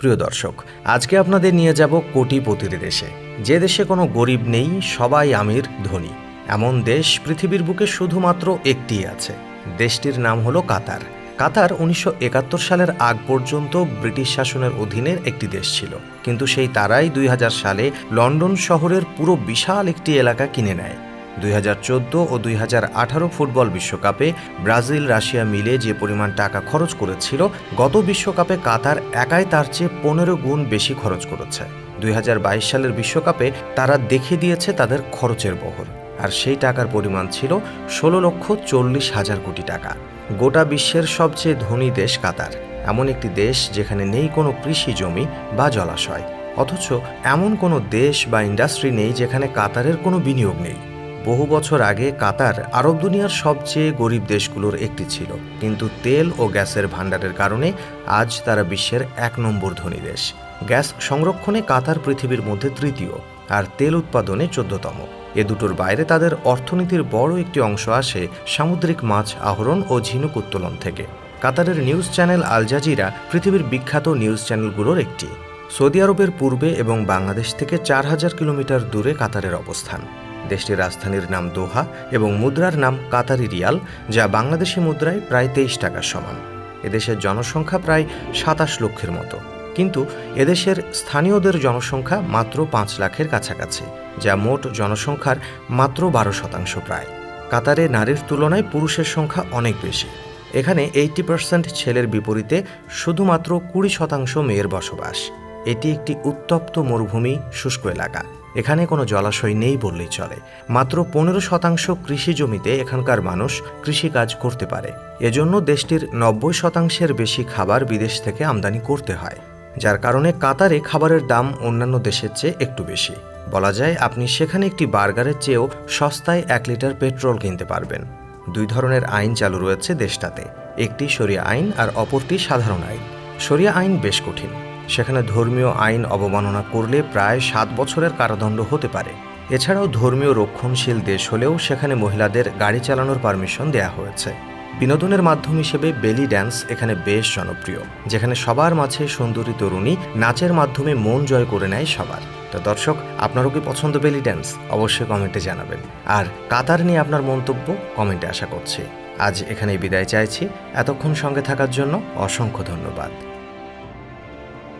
প্রিয় দর্শক, আজকে আপনাদের নিয়ে যাব কোটিপতির দেশে। যে দেশে কোনো গরিব নেই, সবাই আমির, ধনী। এমন দেশ পৃথিবীর বুকে শুধুমাত্র একটিই আছে। দেশটির নাম হলো কাতার। কাতার উনিশশো একাত্তর সালের আগ পর্যন্ত ব্রিটিশ শাসনের অধীনের একটি দেশ ছিল। কিন্তু সেই তারাই দুই হাজার সালে লন্ডন শহরের পুরো বিশাল একটি এলাকা কিনে নেয়। দুই হাজার চোদ্দ ও দুই হাজার আঠারো ফুটবল বিশ্বকাপে ব্রাজিল রাশিয়া মিলে যে পরিমাণ টাকা খরচ করেছিল, গত বিশ্বকাপে কাতার একাই তার চেয়ে পনেরো গুণ বেশি খরচ করেছে। দুই হাজার বাইশ সালের বিশ্বকাপে তারা দেখে দিয়েছে তাদের খরচের বহর। আর সেই টাকার পরিমাণ ছিল ষোলো লক্ষ চল্লিশ হাজার কোটি টাকা। গোটা বিশ্বের সবচেয়ে ধনী দেশ কাতার। এমন একটি দেশ যেখানে নেই কোনো কৃষি জমি বা জলাশয়। অথচ এমন কোনো দেশ বা ইন্ডাস্ট্রি নেই যেখানে কাতারের কোনো বিনিয়োগ নেই। বহু বছর আগে কাতার আরব দুনিয়ার সবচেয়ে গরিব দেশগুলোর একটি ছিল। কিন্তু তেল ও গ্যাসের ভাণ্ডারের কারণে আজ তারা বিশ্বের এক নম্বর ধনী দেশ। গ্যাস সংরক্ষণে কাতার পৃথিবীর মধ্যে তৃতীয়, আর তেল উৎপাদনে চোদ্দতম। এ দুটোর বাইরে তাদের অর্থনীতির বড় একটি অংশ আসে সামুদ্রিক মাছ আহরণ ও ঝিনুক উত্তোলন থেকে। কাতারের নিউজ চ্যানেল আল জাজিরা পৃথিবীর বিখ্যাত নিউজ চ্যানেলগুলোর একটি। সৌদি আরবের পূর্বে এবং বাংলাদেশ থেকে চার হাজার কিলোমিটার দূরে কাতারের অবস্থান। দেশটির রাজধানীর নাম দোহা এবং মুদ্রার নাম কাতারি রিয়াল, যা বাংলাদেশি মুদ্রায় প্রায় তেইশ টাকার সমান। এদেশের জনসংখ্যা প্রায় সাতাশ লক্ষের মতো। কিন্তু এদেশের স্থানীয়দের জনসংখ্যা মাত্র পাঁচ লাখের কাছাকাছি, যা মোট জনসংখ্যার মাত্র বারো শতাংশ প্রায়। কাতারে নারীর তুলনায় পুরুষের সংখ্যা অনেক বেশি। এখানে এইটি পার্সেন্ট ছেলের বিপরীতে শুধুমাত্র কুড়ি শতাংশ মেয়ের বসবাস। এটি একটি উত্তপ্ত মরুভূমি, শুষ্ক এলাকা। এখানে কোনো জলাশয় নেই বললেই চলে। মাত্র পনেরো শতাংশ কৃষি জমিতে এখানকার মানুষ কৃষিকাজ করতে পারে। এজন্য দেশটির নব্বই শতাংশের বেশি খাবার বিদেশ থেকে আমদানি করতে হয়, যার কারণে কাতারে খাবারের দাম অন্যান্য দেশের চেয়ে একটু বেশি। বলা যায়, আপনি সেখানে একটি বার্গারের চেয়েও সস্তায় এক লিটার পেট্রোল কিনতে পারবেন। দুই ধরনের আইন চালু রয়েছে দেশটাতে, একটি শরিয়া আইন আর অপরটি সাধারণ আইন। শরিয়া আইন বেশ কঠিন। সেখানে ধর্মীয় আইন অবমাননা করলে প্রায় সাত বছরের কারাদণ্ড হতে পারে। এছাড়াও ধর্মীয় রক্ষণশীল দেশ হলেও সেখানে মহিলাদের গাড়ি চালানোর পারমিশন দেয়া হয়েছে। বিনোদনের মাধ্যম হিসেবে বেলি ড্যান্স এখানে বেশ জনপ্রিয়, যেখানে সবার মাঝে সুন্দরী তরুণী নাচের মাধ্যমে মন জয় করে নেয় সবার। তো দর্শক, আপনারও কি পছন্দ বেলি ড্যান্স? অবশ্যই কমেন্টে জানাবেন। আর কাতার নিয়ে আপনার মন্তব্য কমেন্টে আশা করছি। আজ এখানেই বিদায় চাইছি। এতক্ষণ সঙ্গে থাকার জন্য অসংখ্য ধন্যবাদ।